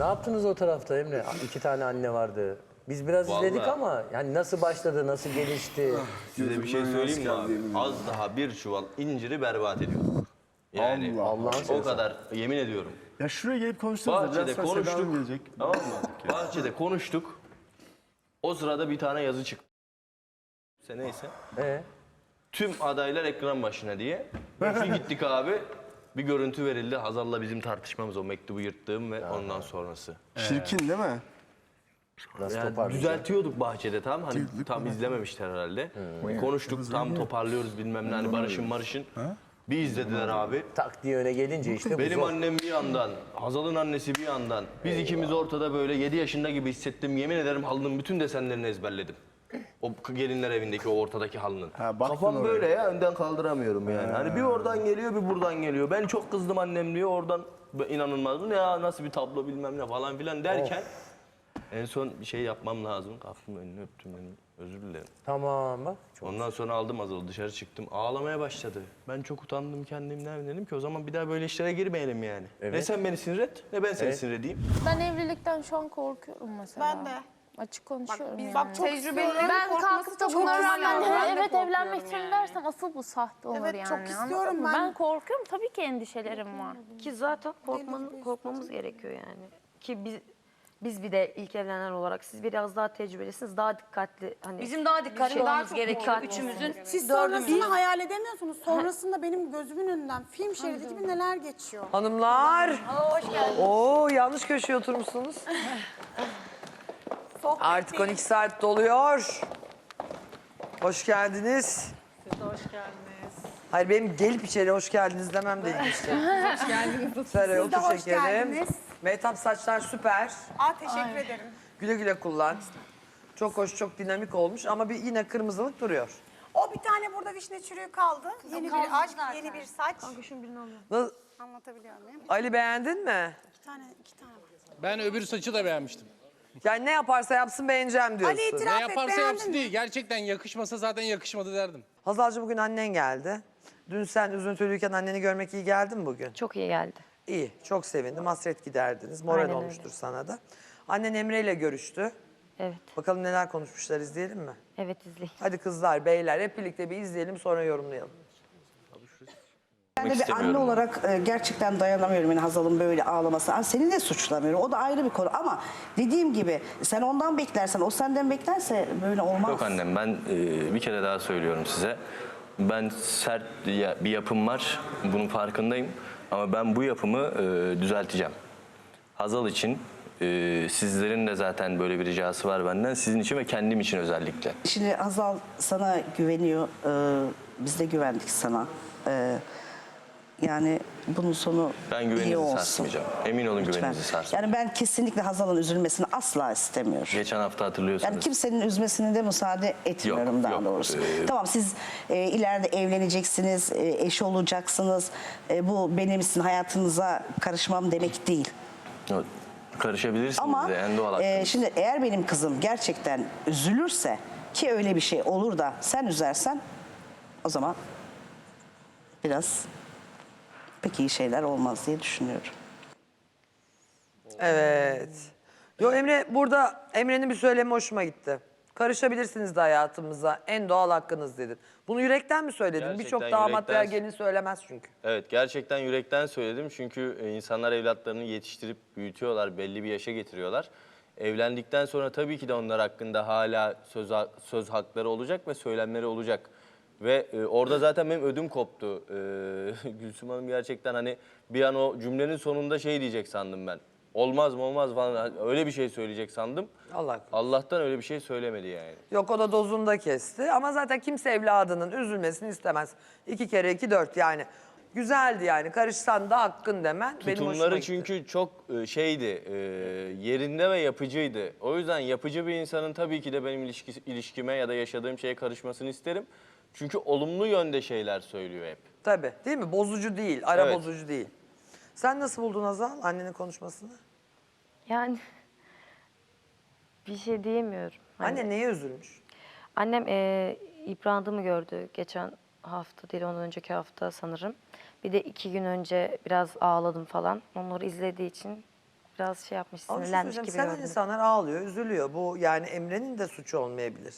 Ne yaptınız o tarafta Emre? İki tane anne vardı. Biz biraz izledik Vallahi. ama yani nasıl başladı, nasıl gelişti? Size bir şey söyleyeyim mi abi? Az daha bir çuval inciri berbat ediyorduk. Yani Allah Allah'ın o seversen. kadar yemin ediyorum. Ya şuraya gelip konuşsanız da Bahçede biraz konuştuk. gelecek. Tamam mı? Bahçede konuştuk. O sırada bir tane yazı çıktı. İşte neyse. Ee, Tüm adaylar ekran başına diye. Bir gittik abi. Bir görüntü verildi. Hazal'la bizim tartışmamız o mektubu yırttığım ve ondan sonrası. Çirkin değil mi? nasıl Yani düzeltiyorduk bahçede tam hani tam izlememişler herhalde. Konuştuk tam toparlıyoruz bilmem ne hani barışın marışın. Bir izlediler abi. Tak diye öne gelince işte bu Benim zor. annem bir yandan, Hazal'ın annesi bir yandan. Biz ikimiz ortada böyle 7 yaşında gibi hissettim. Yemin ederim halının bütün desenlerini ezberledim. O gelinler evindeki o ortadaki halının. Ha, Kafam oraya. böyle ya önden kaldıramıyorum yani. Hani bir oradan geliyor bir buradan geliyor. Ben çok kızdım annem diyor oradan "Ben inanılmaz ne ya nasıl bir tablo bilmem ne falan filan derken en son bir şey yapmam lazım. Kalktım önünü öptüm benim. Özür dilerim. Tamam bak. Ondan sonra aldım Hazal'ı dışarı çıktım. Ağlamaya başladı. Ben çok utandım kendimden. Dedim ki o zaman bir daha böyle işlere girmeyelim yani. Ne Evet. sen beni sinir et ne ben seni Evet. sinir edeyim. Ben evlilikten şu an korkuyorum mesela. Ben de. Açık konuşuyorum biz- yani. bak çok Ben istiyorum. Korkması kalkıp da çok buna normal rağmen he, ben evet evlenmek istiyorum yani. dersem asıl bu sahte olur Evet, yani. çok istiyorum ben. Ben korkuyorum tabii ki endişelerim var. Ki zaten korkman, korkmamız gerekiyor yani. Ki biz biz bir de ilk evlenen olarak siz biraz daha tecrübelisiniz, daha dikkatli hani Bizim daha dikkatli Şey- olmamız Daha çok gerekiyor. Üçümüzün, Siz sonrasını hayal edemiyorsunuz. Sonrasında benim gözümün önünden film şeridi gibi neler geçiyor. Hanımlar. Oo yanlış köşeye oturmuşsunuz. Sohbet Artık değil. 12 saat doluyor. Hoş geldiniz. Hoş geldiniz. Hayır benim gelip içeri hoş geldiniz demem de ilginçti. hoş geldiniz. Seray Siz de otur hoş şekerim. geldiniz. Mehtap saçlar süper. Aa teşekkür ederim. Güle güle kullan. Çok hoş, çok dinamik olmuş ama bir yine kırmızılık duruyor. O bir tane burada vişne çürüğü kaldı. Yeni bir aşk, yeni bir saç. Nasıl- Anlatabiliyor muyum? Ali beğendin mi? İki tane, iki tane var. Ben öbür saçı da beğenmiştim. Yani ne yaparsa yapsın beğeneceğim diyorsun. Ali itiraf Ne et, yaparsa beğendin yapsın mi? değil. Gerçekten yakışmasa zaten yakışmadı derdim. Hazalcığım bugün annen geldi. Dün sen üzüntülüyken anneni görmek iyi geldi mi bugün? çok iyi geldi. İyi, çok sevindim. Hasret giderdiniz. Moral Aynen öyle. olmuştur sana da. Annen Emre ile görüştü. Evet. Bakalım neler konuşmuşlar izleyelim mi? Evet izleyin. Hadi kızlar, beyler hep birlikte bir izleyelim sonra yorumlayalım. Ben de bir anne olarak e, gerçekten dayanamıyorum yani Hazal'ın böyle ağlaması. Ha, Seni de suçlamıyorum. O da ayrı bir konu ama dediğim gibi sen ondan beklersen, o senden beklerse böyle olmaz. Yok annem ben e, bir kere daha söylüyorum size. Ben sert ya- bir yapım var. Bunun farkındayım. Ama ben bu yapımı e, düzelteceğim. Hazal için e, sizlerin de zaten böyle bir ricası var benden. Sizin için ve kendim için özellikle. Şimdi Hazal sana güveniyor. e, biz de güvendik sana. E, yani bunun sonu Ben iyi güveninizi olsun. sarsmayacağım. Emin olun Lütfen. güveninizi sarsmayacağım. Yani ben kesinlikle Hazal'ın üzülmesini asla istemiyorum. Geçen hafta hatırlıyorsunuz. Yani kimsenin üzmesine de müsaade etmiyorum Yok, daha yok. doğrusu. Ee, Tamam siz e, ileride evleneceksiniz, e, eş olacaksınız. E, bu benim sizin hayatınıza karışmam demek değil. Karışabilirsiniz Ama de en doğal e, hakkınız. şimdi eğer benim kızım gerçekten üzülürse ki öyle bir şey olur da sen üzersen o zaman biraz pek iyi şeyler olmaz diye düşünüyorum. Evet. Yo Emre burada Emre'nin bir söylemi hoşuma gitti. Karışabilirsiniz de hayatımıza. En doğal hakkınız dedin. Bunu yürekten mi söyledin? Gerçekten Birçok damat veya yürekten- gelin söylemez çünkü. Evet gerçekten yürekten söyledim çünkü e, insanlar evlatlarını yetiştirip büyütüyorlar, belli bir yaşa getiriyorlar. Evlendikten sonra tabii ki de onlar hakkında hala söz ha- söz hakları olacak ve söylemleri olacak. Ve e, orada zaten benim ödüm koptu. E, Gülsüm Hanım gerçekten hani bir an o cümlenin sonunda şey diyecek sandım ben. Olmaz mı olmaz falan öyle bir şey söyleyecek sandım. Allah korusun. Allah'tan öyle bir şey söylemedi yani. Yok o da dozunda kesti ama zaten kimse evladının üzülmesini istemez. İki kere iki dört yani. Güzeldi yani karışsan da hakkın demen benim hoşuma Tutumları gitti. çünkü çok e, şeydi, e, yerinde ve yapıcıydı. O yüzden yapıcı bir insanın tabii ki de benim ilişki, ilişkime ya da yaşadığım şeye karışmasını isterim. Çünkü olumlu yönde şeyler söylüyor hep. Tabii değil mi? Bozucu değil, ara Evet. bozucu değil. Sen nasıl buldun Azal annenin konuşmasını? Yani bir şey diyemiyorum. Hani Anne neye üzülmüş? Annem e, yıprandığımı gördü geçen hafta değil ondan önceki hafta sanırım. Bir de iki gün önce biraz ağladım falan. Onları izlediği için biraz şey yapmış, Ama bir şey sinirlenmiş söyleyeceğim, gibi Sen gördüm. insanlar ağlıyor, üzülüyor. Bu yani Emre'nin de suçu olmayabilir.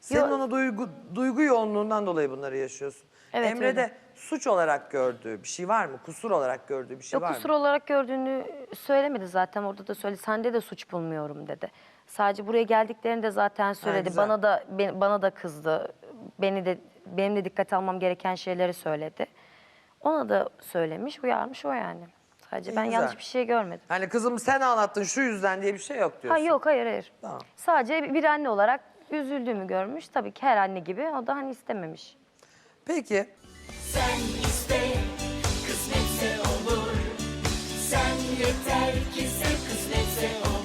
Senin Yo- ona duygu, duygu yoğunluğundan dolayı bunları yaşıyorsun. Evet, Emre öyle. de suç olarak gördüğü bir şey var mı? Kusur olarak gördüğü bir şey Yok var kusur mı? olarak gördüğünü söylemedi zaten orada da söyledi. Sende de suç bulmuyorum dedi. Sadece buraya geldiklerinde zaten söyledi. güzel. bana da be- bana da kızdı. Beni de benim de dikkate almam gereken şeyleri söyledi. Ona da söylemiş, uyarmış o yani. Sadece İyi, ben güzel. yanlış bir şey görmedim. Hani kızım sen ağlattın şu yüzden diye bir şey yok Ha diyorsun. yok hayır hayır. Tamam. Sadece bir anne olarak üzüldüğümü görmüş. Tabii ki her anne gibi o da hani istememiş. Peki Sen iste, kısmetse olur. Sen yeter ki sen kısmetse olur.